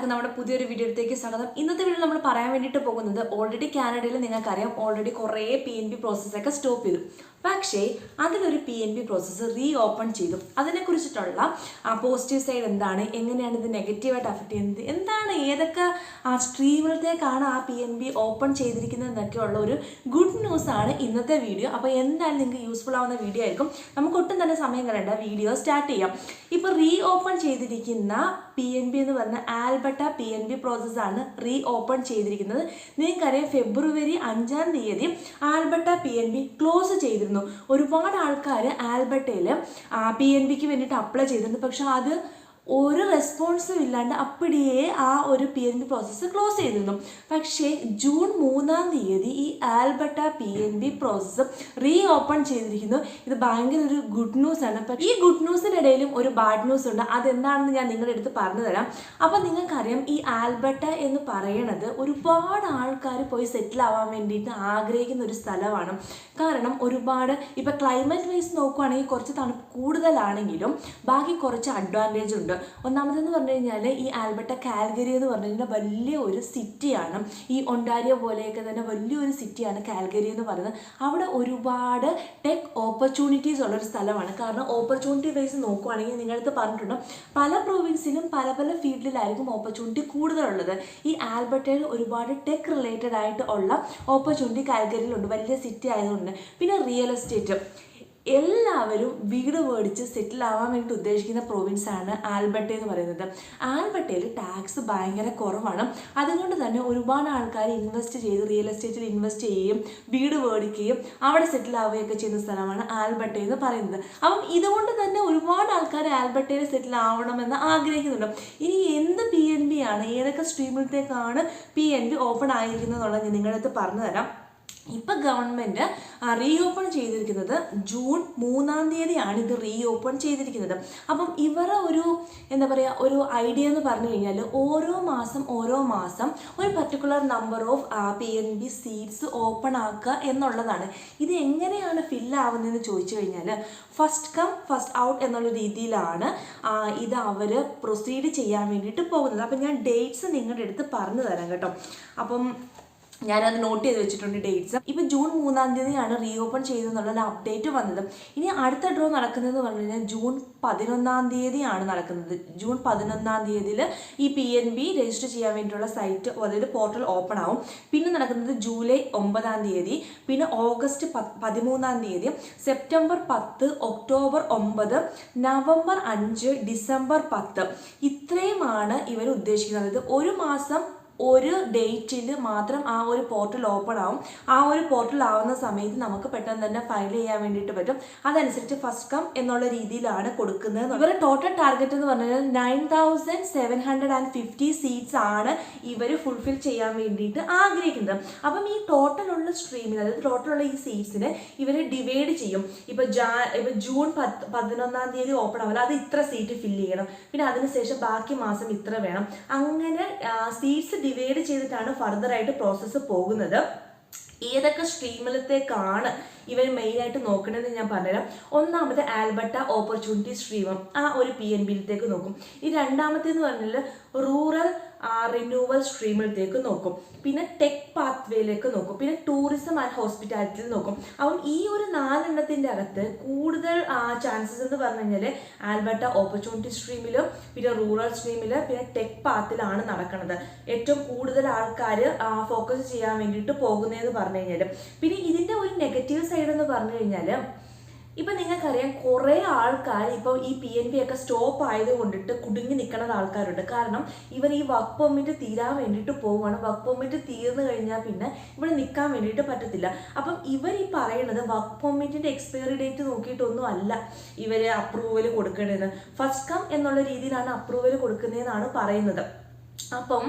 എല്ലാവർക്കും നമ്മുടെ പുതിയൊരു വീഡിയോയിലേക്ക് സ്വാഗതം. ഇന്നത്തെ വീഡിയോ നമ്മൾ പറയാൻ വേണ്ടിയിട്ട് പോകുന്നത് ഓൾറെഡി കാനഡയിൽ നിങ്ങൾക്കറിയാം ഓൾറെഡി കുറേ പി എൻ ബി പ്രോസസ്സൊക്കെ സ്റ്റോപ്പ് ചെയ്തു. പക്ഷേ അതിലൊരു P N B process reopen ചെയ്തു. അതിനെക്കുറിച്ചിട്ടുള്ള പോസിറ്റീവ് സൈഡ് എന്താണ് എങ്ങനെയാണ് ഇത് നെഗറ്റീവായിട്ട് അഫക്റ്റ് ചെയ്യുന്നത് എന്താണ് ഏതൊക്കെ ആ സ്ട്രീമിലത്തേക്കാണ് ആ പി എൻ ബി ഓപ്പൺ ചെയ്തിരിക്കുന്നത് എന്നൊക്കെയുള്ള ഒരു ഗുഡ് ന്യൂസ് ആണ് ഇന്നത്തെ വീഡിയോ അപ്പോൾ എന്തായാലും നിങ്ങൾക്ക് യൂസ്ഫുൾ ആവുന്ന വീഡിയോ ആയിരിക്കും. നമുക്ക് ഒട്ടും തന്നെ സമയം കളയേണ്ട വീഡിയോ സ്റ്റാർട്ട് ചെയ്യാം. ഇപ്പോൾ റീ ഓപ്പൺ ചെയ്തിരിക്കുന്ന പി എൻ ബി എന്ന് പറഞ്ഞ ആൽബർട്ട പി എൻ ബി പ്രോസസ്സാണ് റീ ഓപ്പൺ ചെയ്തിരിക്കുന്നത്. നിങ്ങൾക്കറിയാം ഫെബ്രുവരി അഞ്ചാം തീയതി Alberta P N B close ചെയ്തിരുന്നു. ഒരുപാട് ആൾക്കാർ ആൽബട്ടയിൽ പി എൻ ബിക്ക് വേണ്ടിയിട്ട് അപ്ലൈ ചെയ്തിരുന്നു. പക്ഷേ അത് ഒരു റെസ്പോൺസും ഇല്ലാണ്ട് അപ്പടിയേ ആ ഒരു പി പ്രോസസ്സ് ക്ലോസ് ചെയ്തിരുന്നു. പക്ഷേ ജൂൺ മൂന്നാം തീയതി ഈ Alberta P N B process reopen ചെയ്തിരിക്കുന്നു. ഇത് ഭയങ്കര ഒരു ഗുഡ് ന്യൂസ് ആണ്. പക്ഷേ ഈ ഗുഡ് ന്യൂസിന്റെ ന്യൂസിനിടയിലും ഒരു ബാഡ് ന്യൂസ് ഉണ്ട്. അതെന്താണെന്ന് ഞാൻ നിങ്ങളുടെ അടുത്ത് പറഞ്ഞു തരാം. അപ്പം നിങ്ങൾക്കറിയാം ഈ ആൽബർട്ട എന്ന് പറയണത് ഒരുപാട് ആൾക്കാർ പോയി സെറ്റിൽ ആവാൻ വേണ്ടിയിട്ട് ആഗ്രഹിക്കുന്ന ഒരു സ്ഥലമാണ്. കാരണം ഒരുപാട് ഇപ്പം ക്ലൈമറ്റ് വൈസ് നോക്കുവാണെങ്കിൽ കുറച്ച് തണുപ്പ് കൂടുതലാണെങ്കിലും ബാക്കി കുറച്ച് അഡ്വാന്റേജ് ഉണ്ട്. ഒന്നാമതെന്ന് പറഞ്ഞു കഴിഞ്ഞാൽ ഈ ആൽബർട്ട കാൽഗരി എന്ന് പറഞ്ഞു കഴിഞ്ഞാൽ വലിയ ഒരു സിറ്റിയാണ്. ഈ ഒണ്ടാരിയ പോലെയൊക്കെ തന്നെ വലിയൊരു സിറ്റിയാണ് കാൽഗരി എന്ന് പറയുന്നത്. അവിടെ ഒരുപാട് ടെക് ഓപ്പർച്യൂണിറ്റീസ് ഉള്ളൊരു സ്ഥലമാണ്. കാരണം ഓപ്പർച്യൂണിറ്റി വൈസ് നോക്കുവാണെങ്കിൽ നിങ്ങളടുത്ത് പറഞ്ഞിട്ടുണ്ട്. പല പ്രൊവിൻസിലും പല പല ഫീൽഡിലായിരിക്കും ഓപ്പർച്യൂണിറ്റി കൂടുതലുള്ളത്. ഈ ആൽബർട്ടയിൽ ഒരുപാട് ടെക് റിലേറ്റഡ് ആയിട്ട് ഉള്ള ഓപ്പർച്യൂണിറ്റി കാൽഗരിയിലുണ്ട്. വലിയ സിറ്റി ആയതുകൊണ്ട്. പിന്നെ റിയൽ എസ്റ്റേറ്റ്. എല്ലാവരും വീട് മേടിച്ച് സെറ്റിൽ ആവാൻ വേണ്ടി ഉദ്ദേശിക്കുന്ന പ്രൊവിൻസ് ആണ് ആൽബർട്ട എന്ന് പറയുന്നത്. ആൽബർട്ടയിൽ ടാക്സ് ഭയങ്കര കുറവാണ്. അതുകൊണ്ട് തന്നെ ഒരുപാട് ആൾക്കാർ ഇൻവെസ്റ്റ് ചെയ്ത് റിയൽ എസ്റ്റേറ്റിൽ ഇൻവെസ്റ്റ് ചെയ്യുകയും വീട് മേടിക്കുകയും അവിടെ സെറ്റിൽ ആവുകയൊക്കെ ചെയ്യുന്ന സ്ഥലമാണ് ആൽബർട്ട എന്ന് പറയുന്നത്. അപ്പം ഇതുകൊണ്ട് തന്നെ ഒരുപാട് ആൾക്കാർ ആൽബർട്ടയിൽ സെറ്റിൽ ആവണമെന്ന് ആഗ്രഹിക്കുന്നുണ്ട്. ഇനി എന്ത് പി എൻ ബി ആണ്? ഏതൊക്കെ സ്ട്രീമിലത്തേക്കാണ് പി എൻ ബി ഓപ്പൺ ആയിരിക്കുന്നത് എന്നുള്ളത് ഞാൻ നിങ്ങളുടെ അടുത്ത് പറഞ്ഞു തരാം ഇപ്പം ഗവൺമെന്റ് റീഓപ്പൺ ചെയ്തിരിക്കുന്നത് ജൂൺ മൂന്നാം തീയതിയാണ് ഇത് റീ ഓപ്പൺ ചെയ്തിരിക്കുന്നത്. അപ്പം ഇവരുടെ ഒരു എന്താ പറയുക ഒരു ഐഡിയ എന്ന് പറഞ്ഞു കഴിഞ്ഞാൽ ഓരോ മാസം ഓരോ മാസം ഒരു particular number of P N B seats open ആക്കുക എന്നുള്ളതാണ്. ഇത് എങ്ങനെയാണ് ഫില്ലാവുന്നതെന്ന് ചോദിച്ചു കഴിഞ്ഞാൽ ഫസ്റ്റ് കം ഫസ്റ്റ് ഔട്ട് എന്നുള്ള രീതിയിലാണ് ഇത് അവർ പ്രൊസീഡ് ചെയ്യാൻ വേണ്ടിയിട്ട് പോകുന്നത്. അപ്പം ഞാൻ ഡേറ്റ്സ് നിങ്ങളുടെ അടുത്ത് പറഞ്ഞു തരാം കേട്ടോ. അപ്പം ഞാനത് നോട്ട് ചെയ്ത് വെച്ചിട്ടുണ്ട് ഡേറ്റ്സ് ഇപ്പം ജൂൺ മൂന്നാം തീയതിയാണ് റീ ഓപ്പൺ ചെയ്തെന്നുള്ള ഒരു അപ്ഡേറ്റ് വന്നത്. ഇനി അടുത്ത ഡ്രോ നടക്കുന്നതെന്ന് പറഞ്ഞു കഴിഞ്ഞാൽ ജൂൺ പതിനൊന്നാം തീയതിയാണ് നടക്കുന്നത്. ജൂൺ പതിനൊന്നാം തീയതിയിൽ ഈ പി എൻ ബി രജിസ്റ്റർ ചെയ്യാൻ വേണ്ടിയിട്ടുള്ള സൈറ്റ് അതായത് പോർട്ടൽ ഓപ്പൺ ആവും. പിന്നെ നടക്കുന്നത് ജൂലൈ ഒമ്പതാം തീയതി പിന്നെ ഓഗസ്റ്റ് പതിമൂന്നാം തീയതി സെപ്റ്റംബർ പത്ത് ഒക്ടോബർ ഒമ്പത് നവംബർ അഞ്ച് ഡിസംബർ പത്ത്. ഇത്രയുമാണ് ഇവർ ഉദ്ദേശിക്കുന്നത്. അതായത് ഒരു മാസം ഒരു ഡേറ്റിൽ മാത്രം ആ ഒരു പോർട്ടൽ ഓപ്പൺ ആവും. ആ ഒരു പോർട്ടൽ ആവുന്ന സമയത്ത് നമുക്ക് പെട്ടെന്ന് തന്നെ ഫയൽ ചെയ്യാൻ വേണ്ടിയിട്ട് പറ്റും. അതനുസരിച്ച് ഫസ്റ്റ് കം എന്നുള്ള രീതിയിലാണ് കൊടുക്കുന്നത്. ഇവരുടെ ടോട്ടൽ ടാർഗറ്റ് എന്ന് പറഞ്ഞാൽ nine thousand seven hundred and fifty seats ആണ് ഇവർ ഫുൾഫിൽ ചെയ്യാൻ വേണ്ടിയിട്ട് ആഗ്രഹിക്കുന്നത്. അപ്പം ഈ ടോട്ടലുള്ള സ്ട്രീമിൽ അതായത് ടോട്ടലുള്ള ഈ സീറ്റ്സിന് ഇവർ ഡിവൈഡ് ചെയ്യും. ഇപ്പം ജാ ഇപ്പം ജൂൺ പത്ത് പതിനൊന്നാം തീയതി ഓപ്പൺ ആവില്ല അത് ഇത്ര സീറ്റ് ഫില്ല് ചെയ്യണം. പിന്നെ അതിനുശേഷം ബാക്കി മാസം ഇത്ര വേണം. അങ്ങനെ സീറ്റ്സ് ഡിവൈഡ് ചെയ്തിട്ടാണ് ഫർദർ ആയിട്ട് പ്രോസസ്സ് പോകുന്നത്. ഏതൊക്കെ സ്ട്രീമിലത്തേക്കാണ് ഇവർ മെയിനായിട്ട് നോക്കണമെന്ന് ഞാൻ പറഞ്ഞുതരാം. ഒന്നാമത്തെ ആൽബർട്ട ഓപ്പർച്യൂണിറ്റി സ്ട്രീമും ആ ഒരു പി എൻ ബിയിലത്തേക്ക് നോക്കും. ഈ രണ്ടാമത്തേന്ന് പറഞ്ഞാൽ റൂറൽ റിന്യൂവൽ സ്ട്രീമിലേക്ക് നോക്കും. പിന്നെ ടെക് പാത്വേയിലേക്ക് നോക്കും. പിന്നെ ടൂറിസം ആൻഡ് ഹോസ്പിറ്റാലിറ്റിയിൽ നോക്കും. അപ്പം ഈ ഒരു നാലെണ്ണത്തിന്റെ അകത്ത് കൂടുതൽ ചാൻസസ് എന്ന് പറഞ്ഞു കഴിഞ്ഞാൽ ആൽബർട്ട ഓപ്പർച്യൂണിറ്റി സ്ട്രീമിലും പിന്നെ റൂറൽ സ്ട്രീമിൽ പിന്നെ ടെക് പാത്തിലാണ് നടക്കുന്നത് ഏറ്റവും കൂടുതൽ ആൾക്കാർ ഫോക്കസ് ചെയ്യാൻ വേണ്ടിയിട്ട് പോകുന്നതെന്ന് പറഞ്ഞു കഴിഞ്ഞാൽ പിന്നെ ഇതിന്റെ ഒരു നെഗറ്റീവ് സൈഡ് എന്ന് പറഞ്ഞു കഴിഞ്ഞാൽ ഇപ്പം നിങ്ങൾക്കറിയാം കുറേ ആൾക്കാർ ഇപ്പോൾ ഈ പി എൻ ബി ഒക്കെ സ്റ്റോപ്പ് ആയത് കൊണ്ടിട്ട് കുടുങ്ങി നിൽക്കുന്ന ആൾക്കാരുണ്ട്. കാരണം ഇവർ ഈ വർക്ക് പെർമിറ്റ് തീരാൻ വേണ്ടിയിട്ട് പോവുകയാണ്. വർക്ക് പെർമിറ്റ് തീർന്നു കഴിഞ്ഞാൽ പിന്നെ ഇവിടെ നിൽക്കാൻ വേണ്ടിയിട്ട് പറ്റത്തില്ല. അപ്പം ഇവർ ഈ പറയുന്നത് വർക്ക് പെർമിറ്റിന്റെ എക്സ്പയറി ഡേറ്റ് നോക്കിയിട്ടൊന്നും അല്ല ഇവർ അപ്രൂവൽ കൊടുക്കേണ്ടത് ഫസ്റ്റ് കം എന്നുള്ള രീതിയിലാണ് അപ്രൂവൽ കൊടുക്കുന്നതെന്നാണ് പറയുന്നത്. അപ്പം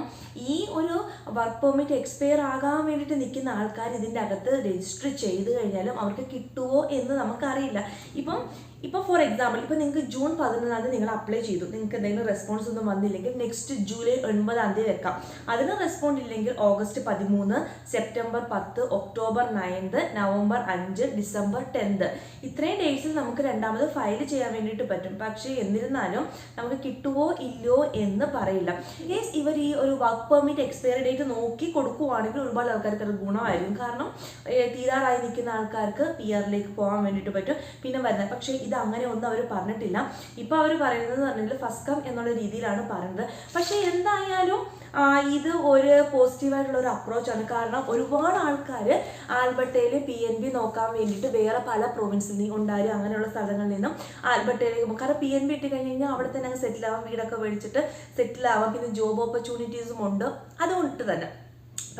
ഈ ഒരു വർക്ക് പെർമിറ്റ് എക്സ്പയർ ആകാൻ വേണ്ടിയിട്ട് നിൽക്കുന്ന ആൾക്കാർ ഇതിന്റെ അകത്ത് രജിസ്റ്റർ ചെയ്ത് കഴിഞ്ഞാലും അവർക്ക് കിട്ടുമോ എന്ന് നമുക്കറിയില്ല. ഇപ്പം ഇപ്പോൾ ഫോർ എക്സാമ്പിൾ ഇപ്പോൾ നിങ്ങൾക്ക് ജൂൺ പതിനൊന്നാം തീയതി നിങ്ങൾ അപ്ലൈ ചെയ്തു. നിങ്ങൾക്ക് എന്തെങ്കിലും റെസ്പോൺസ് ഒന്നും വന്നില്ലെങ്കിൽ നെക്സ്റ്റ് ജൂലൈ ഒൻപതാം തീയതി വെക്കാം. അതിന് റെസ്പോണ്ട് ഇല്ലെങ്കിൽ ഓഗസ്റ്റ് പതിമൂന്ന് സെപ്റ്റംബർ പത്ത് ഒക്ടോബർ നയൻത് നവംബർ അഞ്ച് ഡിസംബർ ടെൻത്ത് ഇത്രയും ഡേയ്സിൽ നമുക്ക് രണ്ടാമത് ഫയൽ ചെയ്യാൻ വേണ്ടിയിട്ട് പറ്റും. പക്ഷേ എന്നിരുന്നാലും നമുക്ക് കിട്ടുവോ ഇല്ലയോ എന്ന് പറയില്ല. കേസ് ഇവർ ഈ ഒരു വർക്ക് പെർമിറ്റ് എക്സ്പയറി ഡേറ്റ് നോക്കി കൊടുക്കുവാണെങ്കിൽ ഒരുപാട് ആൾക്കാർക്ക് അത് ഗുണമായിരിക്കും. കാരണം തീരാറായി നിൽക്കുന്ന ആൾക്കാർക്ക് പി ആറിലേക്ക് പോകാൻ വേണ്ടിയിട്ട് പറ്റും. പിന്നെ വരുന്നത് പക്ഷേ ഇത് അങ്ങനെ ഒന്നും അവർ പറഞ്ഞിട്ടില്ല. ഇപ്പോൾ അവർ പറയുന്നത് പറഞ്ഞാൽ ഫസ്റ്റ് കം എന്നുള്ള രീതിയിലാണ് പറയുന്നത്. പക്ഷേ എന്തായാലും ഇത് ഒരു പോസിറ്റീവായിട്ടുള്ള ഒരു അപ്രോച്ചാണ്. കാരണം ഒരുപാട് ആൾക്കാർ ആൽബർട്ടയിൽ പി എൻ ബി നോക്കാൻ വേണ്ടിയിട്ട് വേറെ പല പ്രൊവിൻസിൽ നിന്ന് ഉണ്ടാരും അങ്ങനെയുള്ള സ്ഥലങ്ങളിൽ നിന്നും ആൽബർട്ടയിലേക്ക് പോകും. കാരണം പി എൻ ബി ഇട്ട് കഴിഞ്ഞ് കഴിഞ്ഞാൽ അവിടെ തന്നെ അങ്ങ് സെറ്റിൽ ആവാം. വീടൊക്കെ മേടിച്ചിട്ട് സെറ്റിൽ ആവാം. പിന്നെ ജോബ് ഓപ്പർച്യൂണിറ്റീസും ഉണ്ട്. അതുകൊണ്ട് തന്നെ.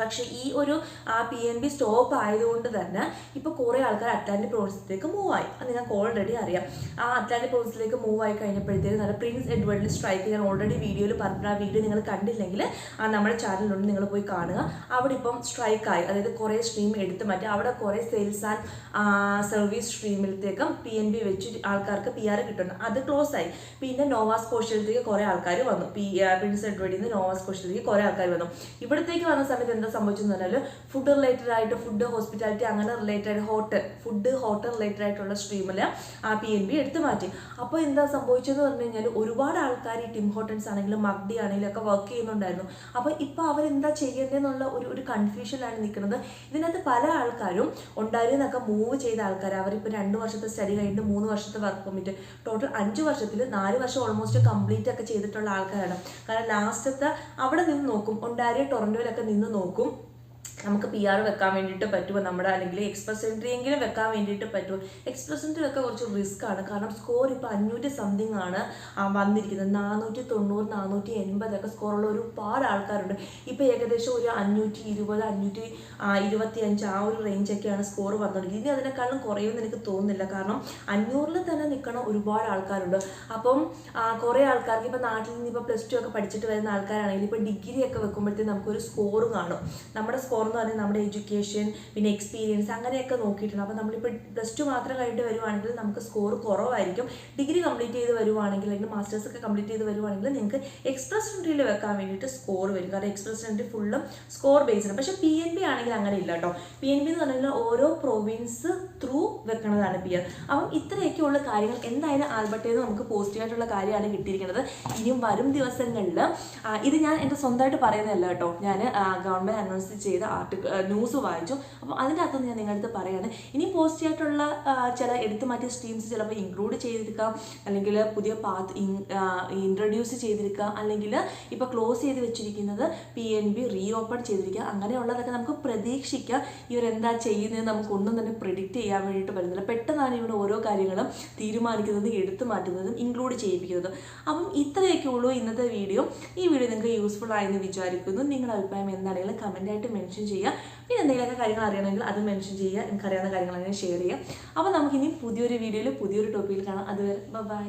പക്ഷേ ഈ ഒരു ആ പി എൻ ബി സ്റ്റോപ്പ് ആയതുകൊണ്ട് തന്നെ ഇപ്പോൾ കുറേ ആൾക്കാർ അറ്റ്ലാന്റിക് പ്രോവിൻസിലേക്ക് മൂവ് ആയി. അത് നിങ്ങൾക്ക് ഓൾറെഡി അറിയാം. ആ അറ്റ്ലാന്റിക് പ്രോവിൻസിലേക്ക് മൂവ് ആയി കഴിഞ്ഞപ്പോഴത്തേക്ക് നല്ല പ്രിൻസ് എഡ്വേർഡിൽ സ്ട്രൈക്ക് ഞാൻ ഓൾറെഡി വീഡിയോയിൽ പറഞ്ഞ ആ വീഡിയോ നിങ്ങൾ കണ്ടില്ലെങ്കിൽ ആ നമ്മുടെ ചാനലിലുണ്ട് നിങ്ങൾ പോയി കാണുക. അവിടെ ഇപ്പം സ്ട്രൈക്കായി അതായത് കുറേ സ്ട്രീം എടുത്ത് മാറ്റി അവിടെ കുറേ സെയിൽസ് ആൻഡ് സർവീസ് സ്ട്രീമിലത്തേക്കും പി എൻ ബി വെച്ച് ആൾക്കാർക്ക് പി ആർ കിട്ടുന്നു. അത് ക്ലോസ് ആയി. പിന്നെ നോവാസ് കോഷ്യയിലേക്ക് കുറേ ആൾക്കാർ വന്നു. പി പ്രിൻസ് എഡ്വേർഡിൽ നിന്ന് നോവാസ് കോഷ്യയിലേക്ക് കുറേ ആൾക്കാർ വന്നു. ഇവിടത്തേക്ക് വന്ന സമയത്ത് എന്താ സംഭവിച്ചെന്ന് പറഞ്ഞാൽ ഫുഡ് റിലേറ്റഡ് ആയിട്ട് ഫുഡ് ഹോസ്പിറ്റാലിറ്റി അങ്ങനെ related hotel food hotel related ആയിട്ടുള്ള സ്ട്രീമിൽ ആ പി എൻ ബി എടുത്തു മാറ്റി. അപ്പോൾ എന്താ സംഭവിച്ചതെന്ന് പറഞ്ഞു കഴിഞ്ഞാൽ ഒരുപാട് ആൾക്കാർ ഈ ടിം ഹോട്ടൽസ് ആണെങ്കിലും മഗ്ഡി ആണെങ്കിലും ഒക്കെ വർക്ക് ചെയ്യുന്നുണ്ടായിരുന്നു. അപ്പോൾ ഇപ്പോൾ അവരെന്താ ചെയ്യേണ്ടതെന്നുള്ള ഒരു ഒരു കൺഫ്യൂഷനിലാണ് നിൽക്കുന്നത്. ഇതിനകത്ത് പല ആൾക്കാരും ഉണ്ടായിരുന്നൊക്കെ മൂവ് ചെയ്ത ആൾക്കാർ അവരിപ്പോൾ രണ്ട് വർഷത്തെ സ്റ്റഡി കഴിഞ്ഞിട്ട് മൂന്ന് വർഷത്തെ വർക്ക് പെർമിറ്റ് ടോട്ടൽ അഞ്ച് വർഷത്തിൽ നാല് വർഷം ഓൾമോസ്റ്റ് കംപ്ലീറ്റ് ഒക്കെ ചെയ്തിട്ടുള്ള ആൾക്കാരാണ്. കാരണം ലാസ്റ്റത്തെ അവിടെ നിന്ന് നോക്കും ഒണ്ടാരിയ ടൊറന്റോയിലൊക്കെ നിന്ന് നോക്കും. pouco. നമുക്ക് പി ആർ വെക്കാൻ വേണ്ടിയിട്ട് പറ്റുമോ? നമ്മുടെ അല്ലെങ്കിൽ എക്സ്പ്രസ് എൻട്രി എങ്കിലും വെക്കാൻ വേണ്ടിയിട്ട് പറ്റുമോ? എക്സ്പ്രസ് എൻട്രി ഒക്കെ കുറച്ച് റിസ്ക് ആണ്. കാരണം സ്കോർ ഇപ്പോൾ അഞ്ഞൂറ്റി സംതിങ് ആണ് വന്നിരിക്കുന്നത്. നാനൂറ്റി തൊണ്ണൂറ് നാനൂറ്റി എൺപതൊക്കെ സ്കോറുള്ള ഒരുപാട് ആൾക്കാരുണ്ട്. ഇപ്പോൾ ഏകദേശം ഒരു അഞ്ഞൂറ്റി ഇരുപത് അഞ്ഞൂറ്റി ഇരുപത്തി അഞ്ച് ആ ഒരു റേഞ്ചൊക്കെയാണ് സ്കോർ വന്നിരിക്കുന്നത് ഇനി അതിനേക്കാളും കുറയുമെന്ന് എനിക്ക് തോന്നുന്നില്ല. കാരണം അഞ്ഞൂറിൽ തന്നെ നിൽക്കണ ഒരുപാട് ആൾക്കാരുണ്ട്. അപ്പം കുറേ ആൾക്കാർക്ക് ഇപ്പോൾ നാട്ടിൽ നിന്ന് ഇപ്പോൾ പ്ലസ് ടു ഒക്കെ പഠിച്ചിട്ട് വരുന്ന ആൾക്കാരാണെങ്കിൽ ഇപ്പോൾ ഡിഗ്രി ഒക്കെ വെക്കുമ്പോഴത്തേക്ക് നമുക്കൊരു സ്കോർ കാണും. നമ്മുടെ സ്കോർ എന്ന് പറഞ്ഞാൽ നമ്മുടെ എഡ്യൂക്കേഷൻ പിന്നെ എക്സ്പീരിയൻസ് അങ്ങനെയൊക്കെ നോക്കിയിട്ടുണ്ട്. അപ്പോൾ നമ്മളിപ്പോൾ പ്ലസ് ടു മാത്രം കഴിഞ്ഞിട്ട് വരുവാണെങ്കിൽ നമുക്ക് സ്കോർ കുറവായിരിക്കും. ഡിഗ്രി കംപ്ലീറ്റ് ചെയ്ത് വരുവാണെങ്കിൽ അല്ലെങ്കിൽ മാസ്റ്റേഴ്സ് ഒക്കെ കംപ്ലീറ്റ് ചെയ്ത് വരുവാണെങ്കിൽ നിങ്ങൾക്ക് എക്സ്പ്രസ് എൻട്രിയിൽ വെക്കാൻ വേണ്ടിയിട്ട് സ്കോർ വരും. കാരണം എക്സ്പ്രസ് എൻട്രി ഫുള്ളും സ്കോർ ബേസ്ഡ് പക്ഷേ പി എൻ ബി ആണെങ്കിൽ അങ്ങനെ ഇല്ല കേട്ടോ പി എൻ ബി എന്ന് പറഞ്ഞാൽ ഓരോ പ്രൊവിൻസ് ത്രൂ വെക്കണതാണ് പി ആർ അപ്പം ഇത്രയൊക്കെയുള്ള കാര്യങ്ങൾ എന്തായാലും ആൽബർട്ടേന്ന് നമുക്ക് പോസിറ്റീവായിട്ടുള്ള കാര്യമാണ് കിട്ടിയിരിക്കുന്നത്. ഇനിയും വരും ദിവസങ്ങളിൽ. ഇത് ഞാൻ എന്റെ സ്വന്തമായിട്ട് പറയുന്നതല്ല കേട്ടോ ഞാൻ ഗവൺമെന്റ് അനൗൺസ് ചെയ്ത ആർട്ടിക്കിൾ ന്യൂസ് വായിച്ചു. അപ്പം അതിന്റെ അകത്ത് ഞാൻ നിങ്ങളുടെ അടുത്ത് പറയാണ് ഇനി പോസിറ്റീവായിട്ടുള്ള ചില എടുത്തു മാറ്റിയ സ്ട്രീംസ് ചിലപ്പോൾ ഇൻക്ലൂഡ് ചെയ്തിരിക്കാം. അല്ലെങ്കിൽ പുതിയ പാത്ത് ഇൻട്രൊഡ്യൂസ് ചെയ്തിരിക്കാം. അല്ലെങ്കിൽ ഇപ്പോൾ ക്ലോസ് ചെയ്ത് വെച്ചിരിക്കുന്നത് P N B re open ചെയ്തിരിക്കുക അങ്ങനെയുള്ളതൊക്കെ നമുക്ക് പ്രതീക്ഷിക്കാം. ഇവരെന്താ ചെയ്യുന്നത് നമുക്കൊന്നും തന്നെ പ്രിഡിക്റ്റ് ചെയ്യാൻ വേണ്ടിയിട്ട് പറ്റുന്നില്ല പെട്ടെന്നാണ് ഇവിടെ ഓരോ കാര്യങ്ങളും തീരുമാനിക്കുന്നതും എടുത്തു മാറ്റുന്നതും ഇൻക്ലൂഡ് ചെയ്യിപ്പിക്കുന്നതും. അപ്പം ഇത്രയൊക്കെ ഉള്ളൂ ഇന്നത്തെ വീഡിയോ ഈ വീഡിയോ നിങ്ങൾക്ക് യൂസ്ഫുൾ ആയെന്ന് വിചാരിക്കുന്നു. നിങ്ങളുടെ അഭിപ്രായം എന്താണെങ്കിലും കമന്റായിട്ട് മെൻഷൻ ചെയ്യുക. പിന്നെ എന്തെങ്കിലുമൊക്കെ കാര്യങ്ങൾ അറിയണമെങ്കിൽ അത് മെൻഷൻ ചെയ്യുക. നിങ്ങൾക്ക് അറിയാവുന്ന കാര്യങ്ങൾ അങ്ങനെ ഷെയർ ചെയ്യുക. അപ്പോൾ നമുക്കിനി പുതിയൊരു വീഡിയോയിൽ പുതിയൊരു ടോപ്പിക്കിൽ കാണാം. അതുവരെ ബൈ